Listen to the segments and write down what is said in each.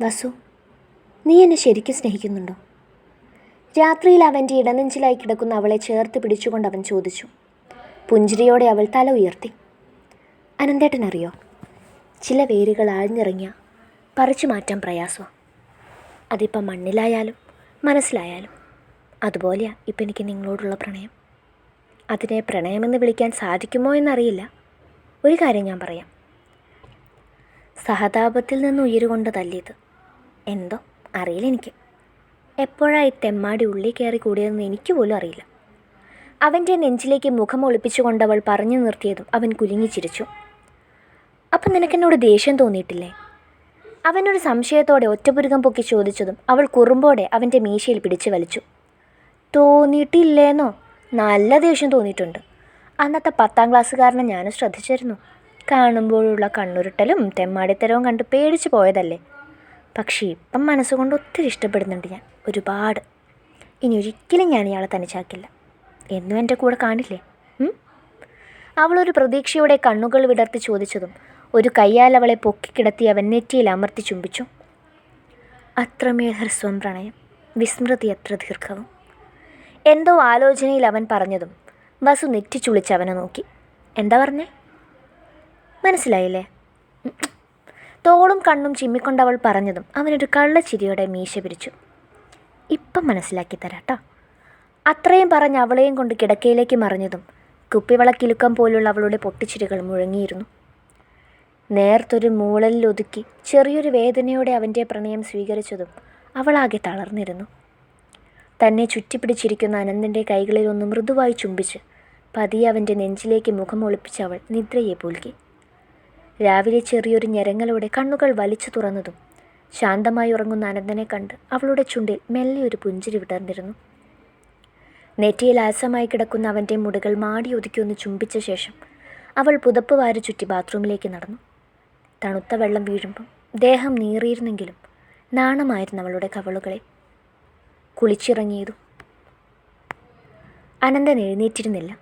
വസു നീ എന്നെ ശരിക്കും സ്നേഹിക്കുന്നുണ്ടോ? രാത്രിയിൽ അവന്റെ ഇടനെഞ്ചിലായി കിടക്കുന്ന അവളെ ചേർത്ത് പിടിച്ചുകൊണ്ട് അവൻ ചോദിച്ചു. പുഞ്ചിരിയോടെ അവൾ തല ഉയർത്തി. അനന്തേട്ടൻ അറിയോ ചില വേരുകൾ ആഴ്ന്നിറങ്ങിയ പറിച്ചു മാറ്റാൻ പ്രയാസമാണ് അതിപ്പം മണ്ണിലായാലും മനസ്സിലായാലും അതുപോലെയാണ് ഇപ്പം എനിക്ക് നിങ്ങളോടുള്ള പ്രണയം. അതിനെ പ്രണയമെന്ന് വിളിക്കാൻ സാധിക്കുമോ എന്നറിയില്ല. ഒരു കാര്യം ഞാൻ പറയാം. സഹതാപത്തിൽ നിന്ന് ഉയരുകൊണ്ട് തല്ലിയത് എന്തോ അറിയില്ല എനിക്ക്. എപ്പോഴായി തെമ്മാടി ഉള്ളിൽ കയറി കൂടിയതെന്ന് എനിക്ക് പോലും അറിയില്ല. അവന്റെ നെഞ്ചിലേക്ക് മുഖം ഒളിപ്പിച്ചുകൊണ്ട് അവൾ പറഞ്ഞു നിർത്തിയതും അവൻ കുലുങ്ങി ചിരിച്ചു. അപ്പം നിനക്കെന്നോട് ദേഷ്യം തോന്നിയിട്ടില്ലേ? അവനൊരു സംശയത്തോടെ ഒറ്റപുരുകം പൊക്കി ചോദിച്ചതും അവൾ കുറുമ്പോടെ അവന്റെ മീശയിൽ പിടിച്ചു വലിച്ചു. തോന്നിയിട്ടില്ലേന്നോ? നല്ല ദേഷ്യം തോന്നിയിട്ടുണ്ട്. അന്നത്തെ പത്താം ക്ലാസ്സുകാരനെ ഞാനും ശ്രദ്ധിച്ചിരുന്നു. കാണുമ്പോഴുള്ള കണ്ണുരുട്ടലും തെമ്മാടിത്തരവും കണ്ട് പേടിച്ചു പോയതല്ലേ? പക്ഷേ ഇപ്പം മനസ്സുകൊണ്ട് ഒത്തിരി ഇഷ്ടപ്പെടുന്നുണ്ട് ഞാൻ. ഒരുപാട്. ഇനി ഒരിക്കലും ഞാൻ ഇയാളെ തനിച്ചാക്കില്ല. എന്നും എന്റെ കൂടെ കാണില്ലേ? അവളൊരു പ്രതീക്ഷയോടെ കണ്ണുകൾ വിടർത്തി ചോദിച്ചതും ഒരു കയ്യാൽ അവളെ പൊക്കിക്കിടത്തി അവൻ നെറ്റിയിൽ അമർത്തി ചുംബിച്ചു. അത്രമേൽ ഹ്രസ്വം പ്രണയം വിസ്മൃതി അത്ര ദീർഘവും. എന്തോ ആലോചനയിൽ അവൻ പറഞ്ഞതും വസു നെറ്റി ചുളിച്ച് അവനെ നോക്കി. എന്താ പറഞ്ഞേ? മനസ്സിലായില്ലേ. തോളും കണ്ണും ചിമ്മിക്കൊണ്ടവൾ പറഞ്ഞതും അവനൊരു കള്ളച്ചിരിയോടെ മീശ പിരിച്ചു ഇപ്പം മനസ്സിലാക്കി തരാട്ടോ. അത്രയും പറഞ്ഞ് അവളെയും കൊണ്ട് കിടക്കയിലേക്ക് മറിഞ്ഞതും കുപ്പിവളക്കിലുക്കം പോലുള്ള അവളുടെ പൊട്ടിച്ചിരികൾ മുഴങ്ങിയിരുന്നു. നേർത്തൊരു മൂളലിൽ ഒതുക്കി ചെറിയൊരു വേദനയോടെ അവന്റെ പ്രണയം സ്വീകരിച്ചതും അവളാകെ തളർന്നിരുന്നു. തന്നെ ചുറ്റിപ്പിടിച്ചിരിക്കുന്ന അനന്തന്റെ കൈകളിൽ ഒന്ന് മൃദുവായി ചുംബിച്ച് പതിയെ അവന്റെ നെഞ്ചിലേക്ക് മുഖം ഒളിപ്പിച്ച് അവൾ നിദ്രയെ പൂൽക്കി. രാവിലെ ചെറിയൊരു ഞരങ്ങളോടെ കണ്ണുകൾ വലിച്ചു തുറന്നതും ശാന്തമായി ഉറങ്ങുന്ന അനന്തനെ കണ്ട് അവളുടെ ചുണ്ടിൽ മെല്ലെ ഒരു പുഞ്ചിരി വിടർന്നിരുന്നു. നെറ്റിയിൽ ആസമായി കിടക്കുന്ന അവന്റെ മുടികൾ മാടി ഒതുക്കി ഒന്ന് ചുംബിച്ച ശേഷം അവൾ പുതപ്പ് വാരി ചുറ്റി ബാത്റൂമിലേക്ക് നടന്നു. തണുത്ത വെള്ളം വീഴുമ്പം ദേഹം നീറിയിരുന്നെങ്കിലും നാണമായിരുന്നു അവളുടെ കവളുകളെ. കുളിച്ചിറങ്ങിയതും അനന്തൻ എഴുന്നേറ്റിരുന്നില്ല.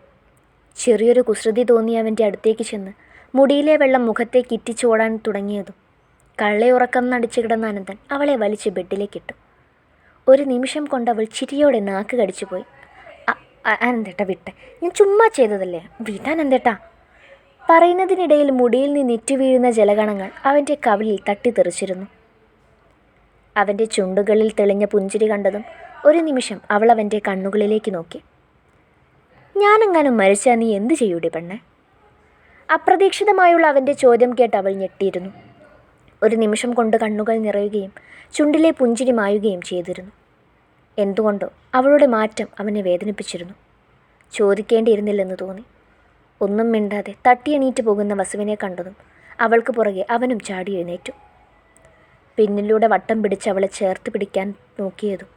ചെറിയൊരു കുസൃതി തോന്നി അവന്റെ അടുത്തേക്ക് ചെന്ന് മുടിയിലെ വെള്ളം മുഖത്തേക്ക് ഇറ്റിച്ചോടാൻ തുടങ്ങിയതും കള്ളയുറക്കം നടിച്ചു കിടന്ന അനന്തൻ അവളെ വലിച്ച് ബെഡിലേക്കിട്ടു ഒരു നിമിഷം കൊണ്ട് അവൾ ചിരിയോടെ നാക്ക് കടിച്ചുപോയി "അ- അനന്തേട്ട വിട്ടെ. ഞാൻ ചുമ്മാ ചെയ്തതല്ലേ? വിടാൻ അനന്തേട്ടാ. പറയുന്നതിനിടയിൽ മുടിയിൽ നിന്ന് ഇറ്റു വീഴുന്ന ജലകണങ്ങൾ അവന്റെ കവിളിൽ തട്ടിത്തെറിച്ചിരുന്നു. അവന്റെ ചുണ്ടുകളിൽ തെളിഞ്ഞ പുഞ്ചിരി കണ്ടതും ഒരു നിമിഷം അവൾ അവന്റെ കണ്ണുകളിലേക്ക് നോക്കി. ഞാനെങ്ങാനും മരിച്ചാൽ നീ എന്ത് ചെയ്യൂടി പെണ്ണെ? അപ്രതീക്ഷിതമായുള്ള അവന്റെ ചോദ്യം കേട്ട് അവൾ ഞെട്ടിയിരുന്നു. ഒരു നിമിഷം കൊണ്ട് കണ്ണുകൾ നിറയുകയും ചുണ്ടിലെ പുഞ്ചിരി മായുകയും ചെയ്തിരുന്നു. എന്തുകൊണ്ടോ അവളുടെ മാറ്റം അവനെ വേദനിപ്പിച്ചിരുന്നു. ചോദിക്കേണ്ടിയിരുന്നില്ലെന്ന് തോന്നി. ഒന്നും മിണ്ടാതെ തട്ടിയെണീറ്റ് പോകുന്ന വസുവിനെ കണ്ടതും അവൾക്ക് പുറകെ അവനും ചാടി എഴുന്നേറ്റു. പിന്നിലൂടെ വട്ടം പിടിച്ച് അവളെ ചേർത്ത് പിടിക്കാൻ നോക്കിയതും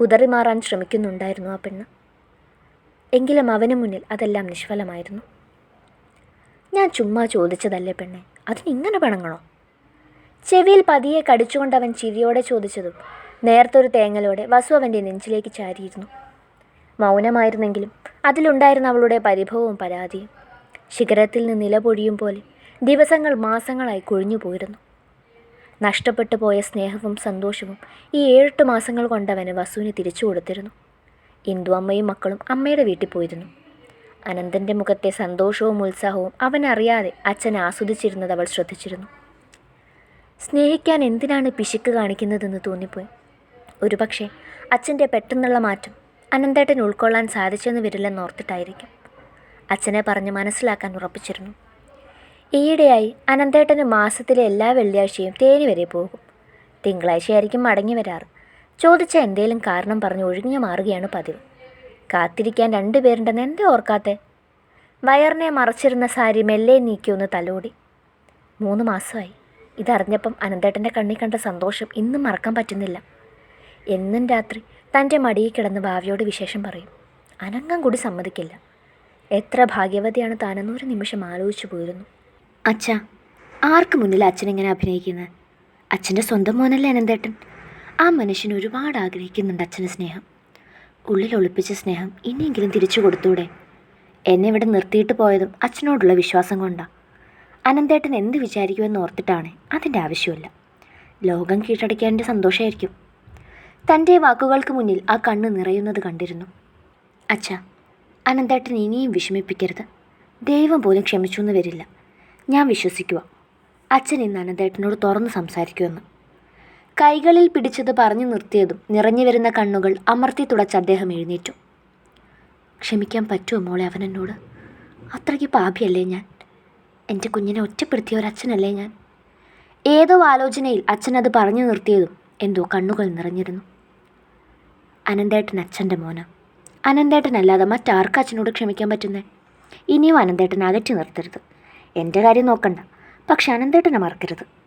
കുതറി മാറാൻ ശ്രമിക്കുന്നുണ്ടായിരുന്നു ആ പെണ്ണ്. എങ്കിലും അവന് മുന്നിൽ അതെല്ലാം നിഷ്ഫലമായിരുന്നു. ഞാൻ ചുമ്മാ ചോദിച്ചതല്ലേ പെണ്ണെ? അതിനിങ്ങനെ പിണങ്ങണോ? ചെവിയിൽ പതിയെ കടിച്ചുകൊണ്ട് അവൻ ചിരിയോടെ ചോദിച്ചതും നേർത്തൊരു തേങ്ങലോടെ വസു അവന്റെ നെഞ്ചിലേക്ക് ചാരിയിരുന്നു. മൗനമായിരുന്നെങ്കിലും അതിലുണ്ടായിരുന്ന അവളുടെ പരിഭവവും പരാതിയും ശിഖരത്തിൽ നിന്ന് നിലപൊഴിയും പോലെ ദിവസങ്ങൾ മാസങ്ങളായി കൊഴിഞ്ഞു പോയിരുന്നു. നഷ്ടപ്പെട്ടു പോയ സ്നേഹവും സന്തോഷവും ഈ ഏഴെട്ട് മാസങ്ങൾ കൊണ്ടവന് വസുവിന് തിരിച്ചു കൊടുത്തിരുന്നു. ഇന്ദു അമ്മയും മക്കളും അമ്മയുടെ വീട്ടിൽ പോയിരുന്നു. അനന്തന്റെ മുഖത്തെ സന്തോഷവും ഉത്സാഹവും അവനറിയാതെ അച്ഛൻ ആസ്വദിച്ചിരുന്നത് അവൾ ശ്രദ്ധിച്ചിരുന്നു. സ്നേഹിക്കാൻ എന്തിനാണ് പിശുക്ക് കാണിക്കുന്നതെന്ന് തോന്നിപ്പോയി. ഒരുപക്ഷെ അച്ഛന്റെ പെട്ടെന്നുള്ള മാറ്റം അനന്തേട്ടൻ ഉൾക്കൊള്ളാൻ സാധിച്ചെന്ന് വരില്ലെന്ന് ഓർത്തിട്ടായിരിക്കും. അച്ഛനെ പറഞ്ഞ് മനസ്സിലാക്കാൻ ഉറപ്പിച്ചിരുന്നു. ഈയിടെയായി അനന്തേട്ടന് മാസത്തിലെ എല്ലാ വെള്ളിയാഴ്ചയും തേനി വരെ പോകും. തിങ്കളാഴ്ചയായിരിക്കും മടങ്ങി വരാറ്. ചോദിച്ച എന്തേലും കാരണം പറഞ്ഞ് ഒഴിഞ്ഞു മാറുകയാണ് പതിവ്. കാത്തിരിക്കാൻ രണ്ടുപേരുണ്ടെന്ന് എന്തേ ഓർക്കാത്തെ? വയറിനെ മറച്ചിരുന്ന സാരി മെല്ലെ നീക്കിയൊന്ന് തലോടി. മൂന്ന് മാസമായി. ഇതറിഞ്ഞപ്പം അനന്തേട്ടന്റെ കണ്ണി കണ്ട സന്തോഷം ഇന്നും മറക്കാൻ പറ്റുന്നില്ല. എന്നും രാത്രി തന്റെ മടിയിൽ കിടന്ന് ഭാവിയോട് വിശേഷം പറയും. അനങ്ങം കൂടി സമ്മതിക്കില്ല. എത്ര ഭാഗ്യവതിയാണ് താനെന്ന് ഒരു നിമിഷം ആലോചിച്ചു പോയിരുന്നു. അച്ഛ ആർക്ക് മുന്നിൽ അച്ഛൻ ഇങ്ങനെ അഭിനയിക്കുന്നത്? അച്ഛന്റെ സ്വന്തം മോനല്ലേ അനന്തേട്ടൻ? ആ മനുഷ്യൻ ഒരുപാട് ആഗ്രഹിക്കുന്നുണ്ട് അച്ഛന്റെ സ്നേഹം. ഉള്ളിൽ ഒളിപ്പിച്ച സ്നേഹം ഇനിയെങ്കിലും തിരിച്ചു കൊടുത്തൂടെ? എന്നെ ഇവിടെ നിർത്തിയിട്ട് പോയതും അച്ഛനോടുള്ള വിശ്വാസം കൊണ്ടാണ് അനന്തേട്ടൻ എന്ത് വിചാരിക്കുമെന്ന് ഓർത്തിട്ടാണ് അതിന്റെ ആവശ്യമില്ല. ലോകം കീഴടക്കിയതിന്റെ സന്തോഷമായിരിക്കും തന്റെ വാക്കുകൾക്ക് മുന്നിൽ ആ കണ്ണ് നിറയുന്നത് കണ്ടിരുന്നു. അച്ഛ അനന്തേട്ടൻ ഇനിയും വിഷമിപ്പിക്കരുത്. ദൈവം പോലും ക്ഷമിച്ചു എന്ന് വരില്ല. ഞാൻ വിശ്വസിക്കുക അച്ഛൻ ഇന്ന് അനന്തേട്ടനോട് തുറന്ന് സംസാരിക്കുമെന്ന്. കൈകളിൽ പിടിച്ചത് പറഞ്ഞു നിർത്തിയതും നിറഞ്ഞു വരുന്ന കണ്ണുകൾ അമർത്തി തുടച്ച് അദ്ദേഹം എഴുന്നേറ്റു. ക്ഷമിക്കാൻ പറ്റുമോ മോളെ അവൻ എന്നോട്? അത്രയ്ക്ക് പാപിയല്ലേ ഞാൻ? എന്റെ കുഞ്ഞിനെ ഒറ്റപ്പെടുത്തിയ ഒരച്ഛനല്ലേ ഞാൻ? ഏതോ ആലോചനയിൽ അച്ഛൻ അത് പറഞ്ഞു നിർത്തിയതും എന്തോ കണ്ണുകൾ നിറഞ്ഞിരുന്നു. അനന്തേട്ടൻ അച്ഛന്റെ മോന. അനന്തേട്ടനല്ലാതെ മറ്റാർക്കും അച്ഛനോട് ക്ഷമിക്കാൻ പറ്റുന്നേ? ഇനിയും അനന്തേട്ടൻ അകറ്റി നിർത്തരുത്. എന്റെ കാര്യം നോക്കണ്ട. പക്ഷെ അനന്തേട്ടനെ മറക്കരുത്.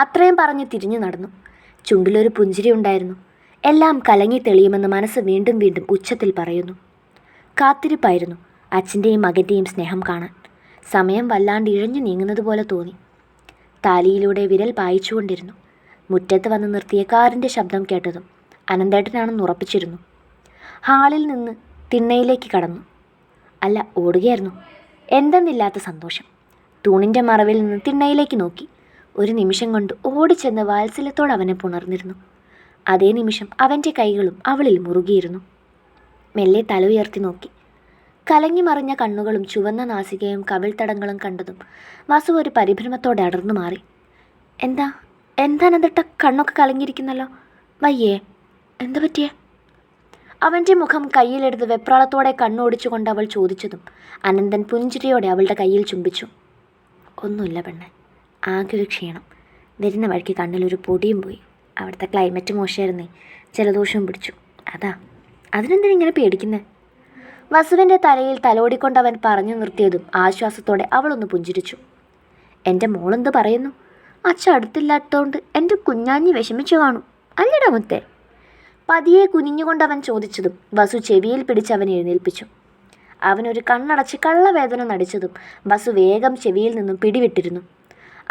അത്രയും പറഞ്ഞ് തിരിഞ്ഞു നടന്നു. ചുണ്ടിലൊരു പുഞ്ചിരി ഉണ്ടായിരുന്നു. എല്ലാം കലങ്ങി തെളിയുമെന്ന് മനസ്സ് വീണ്ടും വീണ്ടും ഉച്ചത്തിൽ പറയുന്നു. കാത്തിരിപ്പായിരുന്നു അച്ഛന്റെയും മകന്റെയും സ്നേഹം കാണാൻ. സമയം വല്ലാണ്ട് ഇഴഞ്ഞു നീങ്ങുന്നത് പോലെ തോന്നി. താലിയിലൂടെ വിരൽ പായിച്ചുകൊണ്ടിരുന്നു. മുറ്റത്ത് വന്ന് നിർത്തിയ കാറിന്റെ ശബ്ദം കേട്ടതും അനന്തേട്ടനാണെന്ന് ഉറപ്പിച്ചിരുന്നു. ഹാളിൽ നിന്ന് തിണ്ണയിലേക്ക് കടന്നു. അല്ല ഓടുകയായിരുന്നു. എന്തെന്നില്ലാത്ത സന്തോഷം. തൂണിന്റെ മറവിൽ നിന്ന് തിണ്ണയിലേക്ക് നോക്കി. ഒരു നിമിഷം കൊണ്ട് ഓടിച്ചെന്ന് വാത്സല്യത്തോടെ അവനെ പുണർന്നിരുന്നു. അതേ നിമിഷം അവന്റെ കൈകളും അവളിൽ മുറുകിയിരുന്നു. മെല്ലെ തല ഉയർത്തി നോക്കി. കലങ്ങി മറിഞ്ഞ കണ്ണുകളും ചുവന്ന നാസികയും കവിൾത്തടങ്ങളും കണ്ടതും വാസു ഒരു പരിഭ്രമത്തോടെ അടർന്നു മാറി. എന്താ? എന്താ അനന്തട്ട കണ്ണൊക്കെ കലങ്ങിയിരിക്കുന്നല്ലോ? വയ്യേ എന്താ പറ്റിയേ? അവന്റെ മുഖം കയ്യിലെടുത്ത് വെപ്രാളത്തോടെ കണ്ണോടിച്ചുകൊണ്ട് അവൾ ചോദിച്ചതും അനന്തൻ പുഞ്ചിരിയോടെ അവളുടെ കയ്യിൽ ചുംബിച്ചു. ഒന്നുമില്ല പെണ്ണെ ആകെ ഒരു ക്ഷീണം. വരുന്ന വഴിക്ക് കണ്ണിലൊരു പൊടിയും പോയി. അവിടുത്തെ ക്ലൈമറ്റ് മോശമായിരുന്നേ. ജലദോഷവും പിടിച്ചു. അതാ. അതിനെന്തിനാ ഇങ്ങനെ പേടിക്കുന്നത് വസുവിന്റെ തലയിൽ തലോടിക്കൊണ്ട് അവൻ പറഞ്ഞു നിർത്തിയതും ആശ്വാസത്തോടെ അവളൊന്ന് പുഞ്ചിരിച്ചു. എന്റെ മോളെന്ത് പറയുന്നു? അച്ഛ അടുത്തില്ലാത്തതുകൊണ്ട് എന്റെ കുഞ്ഞാഞ്ഞി വിഷമിച്ചു കാണും. അല്ലടാ മുത്തേ. പതിയെ കുനിഞ്ഞുകൊണ്ട് അവൻ ചോദിച്ചതും വസു ചെവിയിൽ പിടിച്ച് അവൻ എഴുന്നേൽപ്പിച്ചു. അവനൊരു കണ്ണടച്ച് കള്ളവേദന നടിച്ചതും വസു വേഗം ചെവിയിൽ നിന്നും പിടിവിട്ടിരുന്നു.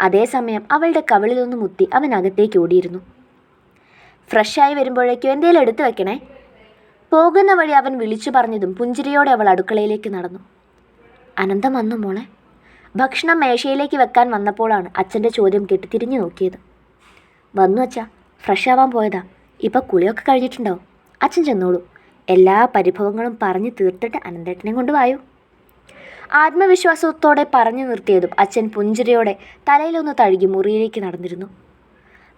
അതേസമയം അവളുടെ കവിളിലൊന്ന് മുത്തി അവൻ അകത്തേക്ക് ഓടിയിരുന്നു. ഫ്രഷായി വരുമ്പോഴേക്കും എന്തേലും എടുത്തു വെക്കണേ? പോകുന്ന വഴി അവൻ വിളിച്ചു പറഞ്ഞതും പുഞ്ചിരിയോടെ അവൾ അടുക്കളയിലേക്ക് നടന്നു. അനന്തം വന്നു മോളെ. ഭക്ഷണം മേശയിലേക്ക് വെക്കാൻ വന്നപ്പോഴാണ് അച്ഛന്റെ ചോദ്യം കേട്ട് തിരിഞ്ഞു നോക്കിയത്. വന്നു അച്ഛാ ഫ്രഷ് ആവാൻ പോയതാ. ഇപ്പം കുളിയൊക്കെ കഴിഞ്ഞിട്ടുണ്ടാവും. അച്ഛൻ ചെന്നോളൂ. എല്ലാ പരിഭവങ്ങളും പറഞ്ഞു തീർത്തിട്ട് അനന്തേട്ടനെ കൊണ്ട് വായു? ആത്മവിശ്വാസത്തോടെ പറഞ്ഞു നിർത്തിയതും അച്ഛൻ പുഞ്ചിരിയോടെ തലയിലൊന്ന് തഴുകി മുറിയിലേക്ക് നടന്നിരുന്നു.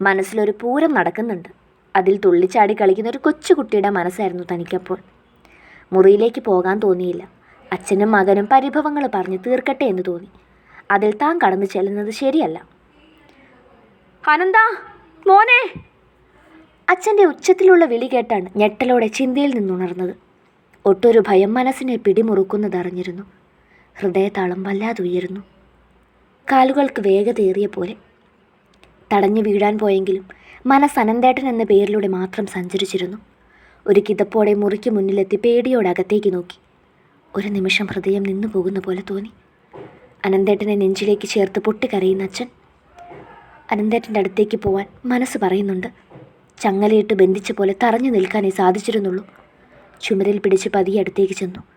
മനസ്സിലൊരു പൂരം നടക്കുന്നുണ്ട്. അതിൽ തുള്ളിച്ചാടി കളിക്കുന്ന ഒരു കൊച്ചുകുട്ടിയുടെ മനസ്സായിരുന്നു തനിക്കപ്പോൾ. മുറിയിലേക്ക് പോകാൻ തോന്നിയില്ല. അച്ഛനും മകനും പരിഭവങ്ങൾ പറഞ്ഞ് തീർക്കട്ടെ എന്ന് തോന്നി. അതിൽ താൻ കടന്നു ചെല്ലുന്നത് ശരിയല്ല. അനന്ത മോനെ! അച്ഛന്റെ ഉച്ചത്തിലുള്ള വിളി കേട്ടാണ് ഞെട്ടലോടെ ചിന്തയിൽ നിന്നുണർന്നത്. ഒട്ടൊരു ഭയം മനസ്സിനെ പിടിമുറുക്കുന്നതറിഞ്ഞിരുന്നു. ഹൃദയതാളം വല്ലാതെ ഉയരുന്നു. കാലുകൾക്ക് വേഗതയേറിയ പോലെ. തടഞ്ഞു വീഴാൻ പോയെങ്കിലും മനസ്സനന്തേട്ടൻ എന്ന പേരിലൂടെ മാത്രം സഞ്ചരിച്ചിരുന്നു. ഒരു കിതപ്പോടെ മുറിക്ക് മുന്നിലെത്തി പേടിയോടെ അകത്തേക്ക് നോക്കി. ഒരു നിമിഷം ഹൃദയം നിന്നു പോകുന്ന പോലെ തോന്നി. അനന്തേട്ടനെ നെഞ്ചിലേക്ക് ചേർത്ത് പൊട്ടിക്കരയുന്ന അച്ഛൻ. അനന്തേട്ടന്റെ അടുത്തേക്ക് പോവാൻ മനസ്സ് പറയുന്നുണ്ട്. ചങ്ങലയിട്ട് ബന്ധിച്ച പോലെ തറഞ്ഞു നിൽക്കാനേ സാധിച്ചിരുന്നുള്ളൂ. ചുമരിൽ പിടിച്ച് പതിയെ അടുത്തേക്ക് ചെന്നു.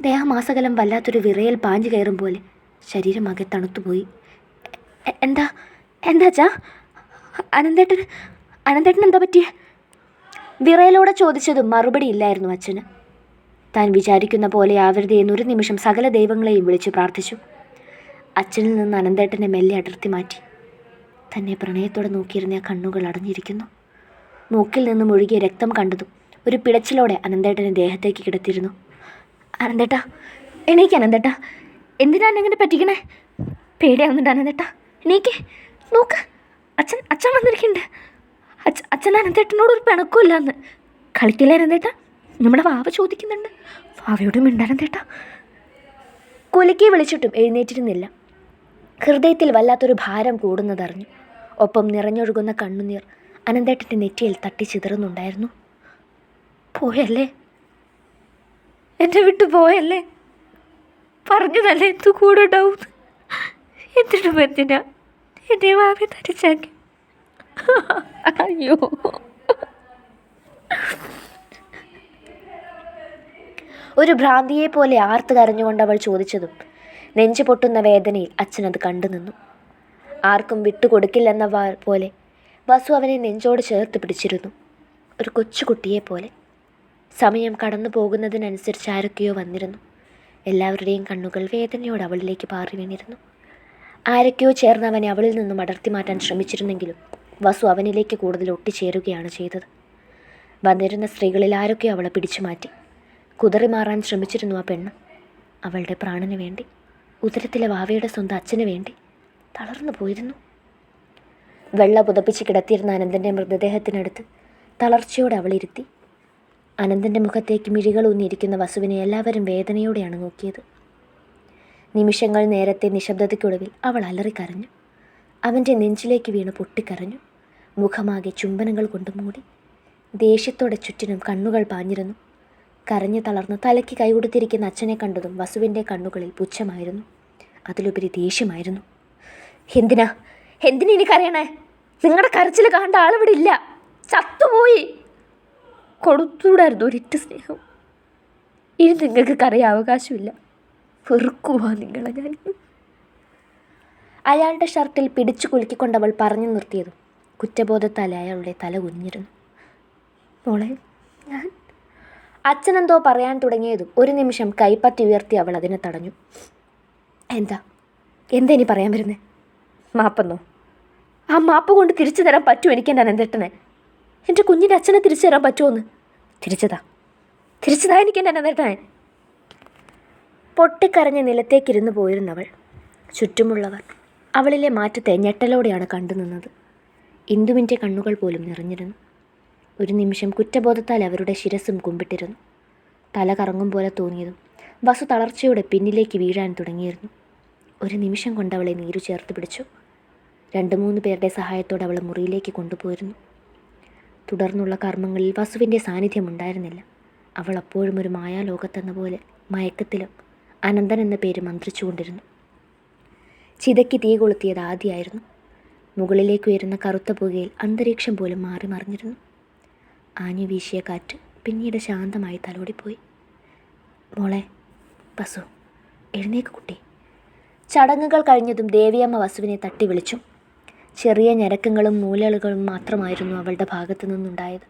ദേഹമാസകലം വല്ലാത്തൊരു വിറയൽ പാഞ്ഞു കയറും പോലെ ശരീരം ശരീരമാകെ തണുത്തുപോയി. എന്താ? എന്താ ചാ അനന്തേട്ടൻ അനന്തേട്ടൻ എന്താ പറ്റിയ? വിറയലോടെ ചോദിച്ചതും മറുപടി ഇല്ലായിരുന്നു അച്ഛന്. താൻ വിചാരിക്കുന്ന പോലെ ആവരുത് എന്നൊരു നിമിഷം സകല ദൈവങ്ങളെയും വിളിച്ചു പ്രാർത്ഥിച്ചു. അച്ഛനിൽ നിന്ന് അനന്തേട്ടനെ മെല്ലെ അടർത്തി മാറ്റി. തന്നെ പ്രണയത്തോടെ നോക്കിയിരുന്ന കണ്ണുകൾ അടഞ്ഞിരിക്കുന്നു. മൂക്കിൽ നിന്നും ഒഴുകിയ രക്തം കണ്ടതും ഒരു പിടച്ചിലോടെ അനന്തേട്ടനെ ദേഹത്തേക്ക് കിടത്തിയിരുന്നു. അനന്തേട്ട എണീക്ക് അനന്തേട്ടാ. എന്തിനാണ് എങ്ങനെ പറ്റിക്കണേ? പേടിയാവുന്നുണ്ട് അനന്തേട്ടാ. എണീക്ക് നോക്ക്. അച്ഛൻ അച്ഛൻ വന്നിരിക്കുന്നുണ്ട്. അച്ഛ അച്ഛൻ അനന്തേട്ടനോട് ഒരു പിണക്കുമില്ല എന്ന് കളിക്കില്ല അനന്തേട്ട? നമ്മുടെ വാവ ചോദിക്കുന്നുണ്ട്. വാവയോട് മിണ്ടാനന്തേട്ട കുലക്കി വിളിച്ചിട്ടും എഴുന്നേറ്റിരുന്നില്ല. ഹൃദയത്തിൽ വല്ലാത്തൊരു ഭാരം കൂടുന്നതറിഞ്ഞു. ഒപ്പം നിറഞ്ഞൊഴുകുന്ന കണ്ണുനീർ അനന്തേട്ടന്റെ നെറ്റിയിൽ തട്ടി ചിതറുന്നുണ്ടായിരുന്നു. പോയല്ലേ? എന്നെ വിട്ടു പോയല്ലേ? പറഞ്ഞതല്ലേ എന്തു കൂടെ ഉണ്ടാവും എന്നിട്ടും എന്തിനാ? എന്നെ വാവി തരിച്ചാക്കി അയ്യോ. ഒരു ഭ്രാന്തിയെ പോലെ ആർത്ത് കരഞ്ഞുകൊണ്ട് അവൾ ചോദിച്ചതും നെഞ്ചു പൊട്ടുന്ന വേദനയിൽ അച്ഛനത് കണ്ടു നിന്നു. ആർക്കും വിട്ടുകൊടുക്കില്ലെന്ന പോലെ വസു അവനെ നെഞ്ചോട് ചേർത്ത് പിടിച്ചിരുന്നു. ഒരു കൊച്ചുകുട്ടിയെ പോലെ. സമയം കടന്നു പോകുന്നതിനനുസരിച്ച് ആരൊക്കെയോ വന്നിരുന്നു. എല്ലാവരുടെയും കണ്ണുകൾ വേദനയോടെ അവളിലേക്ക് പാറി വീണിരുന്നു. ആരൊക്കെയോ ചേർന്ന് അവനെ അവളിൽ നിന്നും അടർത്തി മാറ്റാൻ ശ്രമിച്ചിരുന്നെങ്കിലും വസു അവനിലേക്ക് കൂടുതൽ ഒട്ടിച്ചേരുകയാണ് ചെയ്തത്. വന്നിരുന്ന സ്ത്രീകളിൽ ആരൊക്കെയോ അവളെ പിടിച്ചു മാറ്റി. കുതറി മാറാൻ ശ്രമിച്ചിരുന്നു ആ പെണ്ണ്. അവളുടെ പ്രാണന് വേണ്ടി ഉദരത്തിലെ വാവയുടെ സ്വന്തം അച്ഛന് വേണ്ടി തളർന്നു പോയിരുന്നു. വെള്ള പുതപ്പിച്ച് കിടത്തിയിരുന്ന അനന്തന്റെ മൃതദേഹത്തിനടുത്ത് തളർച്ചയോടെ അവളിരുത്തി അനന്തന്റെ മുഖത്തേക്ക് മിഴികൾ ഊന്നിയിരിക്കുന്ന വസുവിനെ എല്ലാവരും വേദനയോടെയാണ് നോക്കിയത്. നിമിഷങ്ങൾ നേരത്തെ നിശബ്ദതയ്ക്കൊടുവിൽ അവൾ അലറിക്കരഞ്ഞു. അവന്റെ നെഞ്ചിലേക്ക് വീണ് പൊട്ടിക്കരഞ്ഞു. മുഖമാകെ ചുംബനങ്ങൾ കൊണ്ട് മൂടി. ദേഷ്യത്തോടെ ചുറ്റിനും കണ്ണുകൾ പാഞ്ഞിരുന്നു. കരഞ്ഞു തളർന്ന് തലയ്ക്ക് കൈകൊടുത്തിരിക്കുന്ന അച്ഛനെ കണ്ടതും വസുവിന്റെ കണ്ണുകളിൽ പുച്ഛമായിരുന്നു. അതിലുപരി ദേഷ്യമായിരുന്നു. എന്തിനാ? എന്തിനാ ഇനി കരയണേ നിങ്ങളുടെ കരച്ചിൽ കാണേണ്ട ആളിവിടെ ഇല്ല. ചത്തുപോയി. കൊടുത്തൂടായിരുന്നു ഒരിറ്റ സ്നേഹം. ഇനി നിങ്ങൾക്ക് കറിയ അവകാശമില്ല വെറുക്കുവാ നിങ്ങളെ ഞാൻ. അയാളുടെ ഷർട്ടിൽ പിടിച്ചു കുലുക്കിക്കൊണ്ടവൾ പറഞ്ഞു നിർത്തിയതും കുറ്റബോധത്താൽ അയാളുടെ തല കുനിഞ്ഞിരുന്നു. മോളെ ഞാൻ. അച്ഛനെന്തോ പറയാൻ തുടങ്ങിയതും ഒരു നിമിഷം കൈപ്പറ്റി ഉയർത്തി അവൾ അതിനെ തടഞ്ഞു. എന്താ? എന്താ ഇനി പറയാൻ വരുന്നേ? മാപ്പെന്നോ? ആ മാപ്പ് കൊണ്ട് തിരിച്ചു തരാൻ പറ്റുമോ എനിക്ക് എന്റെ അനന്തേട്ടനെ എന്റെ കുഞ്ഞിന്റെ അച്ഛനെ തിരിച്ചു തരാൻ പറ്റുമോന്ന്? തിരിച്ചതാ. തിരിച്ചതാ എനിക്ക് എന്റെ അനന്തേട്ടനെ പൊട്ടിക്കരഞ്ഞ് നിലത്തേക്കിരുന്നു പോയിരുന്നവൾ ചുറ്റുമുള്ളവർ അവളിലെ മാറ്റത്തെ ഞെട്ടലോടെയാണ് കണ്ടു നിന്നത്. ഇന്ദുവിന്റെ കണ്ണുകൾ പോലും നിറഞ്ഞിരുന്നു. ഒരു നിമിഷം കുറ്റബോധത്താൽ അവരുടെ ശിരസും കുമ്പിട്ടിരുന്നു. തല കറങ്ങും പോലെ തോന്നിയതും വസു തളർച്ചയോടെ പിന്നിലേക്ക് വീഴാൻ തുടങ്ങിയിരുന്നു. ഒരു നിമിഷം കൊണ്ട് അവളെ നീരു ചേർത്ത് പിടിച്ചു. രണ്ട് മൂന്ന് പേരുടെ സഹായത്തോടെ അവളെ മുറിയിലേക്ക് കൊണ്ടുപോയിരുന്നു. തുടർന്നുള്ള കർമ്മങ്ങളിൽ വസുവിന്റെ സാന്നിധ്യം ഉണ്ടായിരുന്നില്ല. അവൾ അപ്പോഴും ഒരു മായാലോകത്തെന്ന പോലെ മയക്കത്തിലും അനന്തൻ എന്ന പേര് മന്ത്രിച്ചുകൊണ്ടിരുന്നു. ചിതയ്ക്ക് തീ കൊളുത്തിയത് ആദ്യമായിരുന്നു മുകളിലേക്ക് ഉയരുന്ന കറുത്ത പുകയിൽ അന്തരീക്ഷം പോലും മാറി മറിഞ്ഞിരുന്നു. ആഞ്ഞു വീശിയ കാറ്റ് പിന്നീട് ശാന്തമായി തലോടിപ്പോയി. മോളെ വസു എഴുന്നേക്ക് കുട്ടി. ചടങ്ങുകൾ കഴിഞ്ഞതും ദേവിയമ്മ വസുവിനെ തട്ടി വിളിച്ചു. ചെറിയ ഞരക്കങ്ങളും മൂലകളും മാത്രമായിരുന്നു അവളുടെ ഭാഗത്തു നിന്നുണ്ടായത്.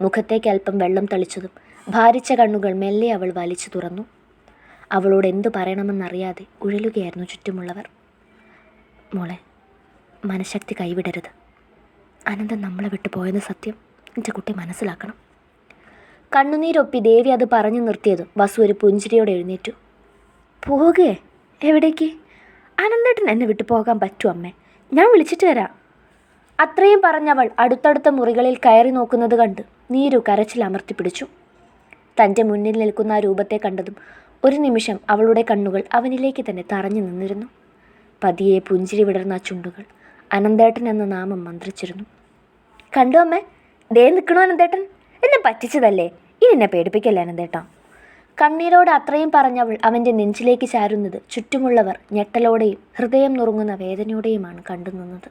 മുഖത്തേക്ക് അല്പം വെള്ളം തളിച്ചതും ഭാരിച്ച കണ്ണുകൾ മെല്ലെ അവൾ വലിച്ചു തുറന്നു. അവളോട് എന്തു പറയണമെന്നറിയാതെ ഉഴലുകയായിരുന്നു ചുറ്റുമുള്ളവർ. മോളെ മനഃശക്തി കൈവിടരുത്. അനന്തം നമ്മളെ വിട്ടു പോയെന്ന് സത്യം എന്റെ കുട്ടി മനസ്സിലാക്കണം. കണ്ണുനീരൊപ്പി ദേവി അത് പറഞ്ഞു നിർത്തിയതും വസു ഒരു പുഞ്ചിരിയോടെ എഴുന്നേറ്റു. പോകുകേ എവിടേക്ക്? അനന്തേട്ടൻ എന്നെ വിട്ടു പോകാൻ പറ്റൂ അമ്മേ. ഞാൻ വിളിച്ചിട്ട് വരാം. അത്രയും പറഞ്ഞവൾ അടുത്തടുത്ത മുറികളിൽ കയറി നോക്കുന്നത് കണ്ട് നീരു കരച്ചിൽ അമർത്തിപ്പിടിച്ചു തന്റെ മുന്നിൽ നിൽക്കുന്ന ആ രൂപത്തെ കണ്ടതും ഒരു നിമിഷം അവളുടെ കണ്ണുകൾ അവനിലേക്ക് തന്നെ തറഞ്ഞു നിന്നിരുന്നു. പതിയെ പുഞ്ചിരി വിടർന്ന ചുണ്ടുകൾ അനന്തേട്ടൻ എന്ന നാമം മന്ത്രിച്ചിരുന്നു. കണ്ടു അമ്മേ ദേ നിൽക്കണോ അനന്തേട്ടൻ. എന്നെ പറ്റിച്ചതല്ലേ? ഇനി എന്നെ പേടിപ്പിക്കല്ലേ അനന്തേട്ടാ? കണ്ണീരോട് അത്രയും പറഞ്ഞവൾ അവന്റെ നെഞ്ചിലേക്ക് ചാരുന്നത് ചുറ്റുമുള്ളവർ ഞെട്ടലോടെയും ഹൃദയം നുറുങ്ങുന്ന വേദനയോടെയുമാണ് കണ്ടു നിന്നത്